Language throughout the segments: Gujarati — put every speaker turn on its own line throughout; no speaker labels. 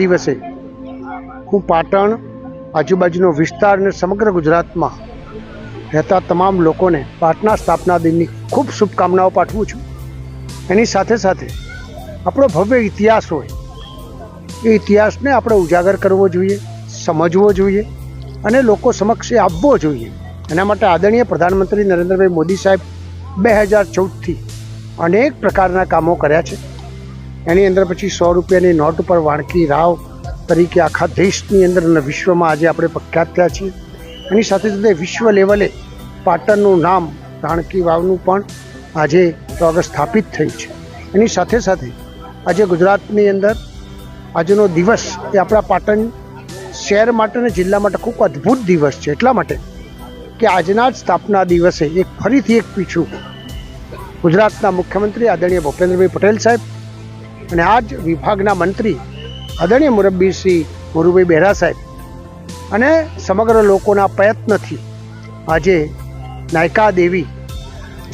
દિવસે હું પાટણ, આજુબાજુનો વિસ્તાર અને સમગ્ર ગુજરાતમાં રહેતા તમામ લોકોને પાટના સ્થાપના દિનની ખૂબ શુભકામનાઓ પાઠવું છું. એની સાથે સાથે આપણો ભવ્ય ઇતિહાસ હોય, એ ઇતિહાસને આપણે ઉજાગર કરવો જોઈએ, સમજવો જોઈએ અને લોકો સમક્ષ એ આપવો જોઈએ. એના માટે આદરણીય પ્રધાનમંત્રી નરેન્દ્રભાઈ મોદી સાહેબ બે હજાર ચૌદથી અનેક પ્રકારના કામો કર્યા છે. એની અંદર પછી સો રૂપિયાની નોટ ઉપર વાણકી રાવ તરીકે આખા દેશની અંદર અને વિશ્વમાં આજે આપણે પ્રખ્યાત થયા છીએ. એની સાથે સાથે વિશ્વ લેવલે પાટણનું નામ રાણકી વાવનું પણ આજે તો સ્થાપિત થયું છે. એની સાથે સાથે આજે ગુજરાતની અંદર આજનો દિવસ એ આપણા પાટણ શહેર માટે અને જિલ્લા માટે ખૂબ અદ્ભુત દિવસ છે. એટલા માટે કે આજના જ સ્થાપના દિવસે એક ફરીથી એક પીછું ગુજરાતના મુખ્યમંત્રી આદરણીય ભૂપેન્દ્રભાઈ પટેલ સાહેબ અને આ જ વિભાગના મંત્રી આદરણીય મુરબ્બી શ્રી મુરુભાઈ બહેરા સાહેબ અને સમગ્ર લોકોના પ્રયત્નથી આજે નાયકા દેવી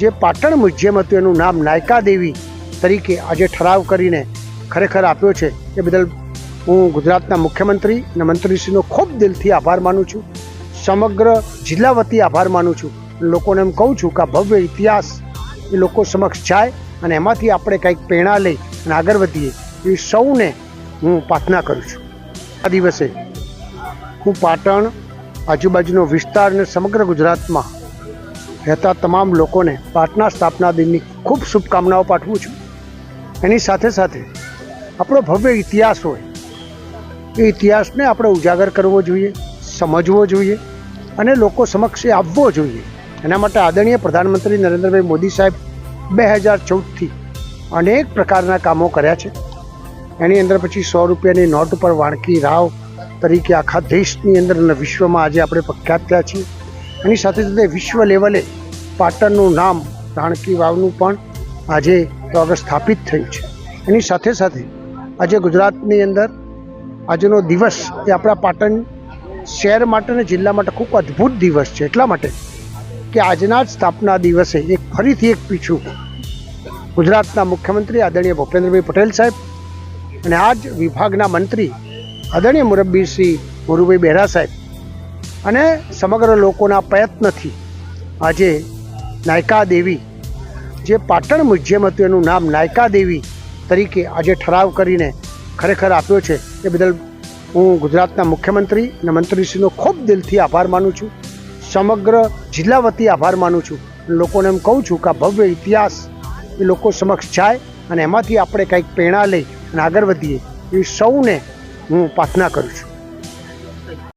જે પાટણ મ્યુઝિયમ હતું, એનું નામ નાયકા દેવી તરીકે આજે ઠરાવ કરીને ખરેખર આપ્યો છે. એ બદલ હું ગુજરાતના મુખ્યમંત્રી અને મંત્રીશ્રીનો ખૂબ દિલથી આભાર માનું છું. સમગ્ર જિલ્લા વતી આભાર માનું છું. લોકોને એમ કહું છું કે આ ભવ્ય ઇતિહાસ એ લોકો સમક્ષ જાય અને એમાંથી આપણે કંઈક પ્રેરણા લઈ અને આગળ વધીએ એ સૌને હું પ્રાર્થના કરું છું. આ દિવસે હું પાટણ, આજુબાજુનો વિસ્તાર અને સમગ્ર ગુજરાતમાં રહેતા તમામ લોકોને પાટના સ્થાપના દિનની ખૂબ શુભકામનાઓ પાઠવું છું. એની સાથે સાથે આપણો ભવ્ય ઇતિહાસ હોય, એ ઇતિહાસને આપણે ઉજાગર કરવો જોઈએ, સમજવો જોઈએ અને લોકો સમક્ષ એ આપવો જોઈએ. એના માટે આદરણીય પ્રધાનમંત્રી નરેન્દ્રભાઈ મોદી સાહેબ બે હજાર ચૌદથી અનેક પ્રકારના કામો કર્યા છે. એની અંદર પછી સો રૂપિયાની નોટ ઉપર વાણકી રાવ તરીકે આખા દેશની અંદર અને વિશ્વમાં આજે આપણે પ્રખ્યાત થયા છીએ. એની સાથે સાથે વિશ્વ લેવલે પાટણનું નામ રાણકી વાવનું પણ આજે તો આગળ સ્થાપિત થયું છે. એની સાથે સાથે આજે ગુજરાતની અંદર આજનો દિવસ એ આપણા પાટણ શહેર માટે અને જિલ્લા માટે ખૂબ અદ્ભુત દિવસ છે. એટલા માટે કે આજના જ સ્થાપના દિવસે એક ફરીથી એક પીછું ગુજરાતના મુખ્યમંત્રી આદરણીય ભૂપેન્દ્રભાઈ પટેલ સાહેબ અને આ જ વિભાગના મંત્રી આદરણીય મુરબ્બી શ્રી મુરુભાઈ બહેરા સાહેબ અને સમગ્ર લોકોના પ્રયત્નથી આજે નાયકા દેવી જે પાટણ મ્યુઝિયમ હતું એનું નામ નાયકા દેવી તરીકે આજે ઠરાવ કરીને ખરેખર આપ્યો છે એ બદલ હું ગુજરાતના મુખ્યમંત્રી અને મંત્રીશ્રીનો ખૂબ દિલથી આભાર માનું છું. સમગ્ર જિલ્લા વતી આભાર માનું છું. લોકોને એમ કહું છું કે આ ભવ્ય ઇતિહાસ એ લોકો સમક્ષ જાય અને એમાંથી આપણે કંઈક પ્રેરણા લઈ અને આગળ વધીએ એ સૌને હું પ્રાર્થના કરું છું.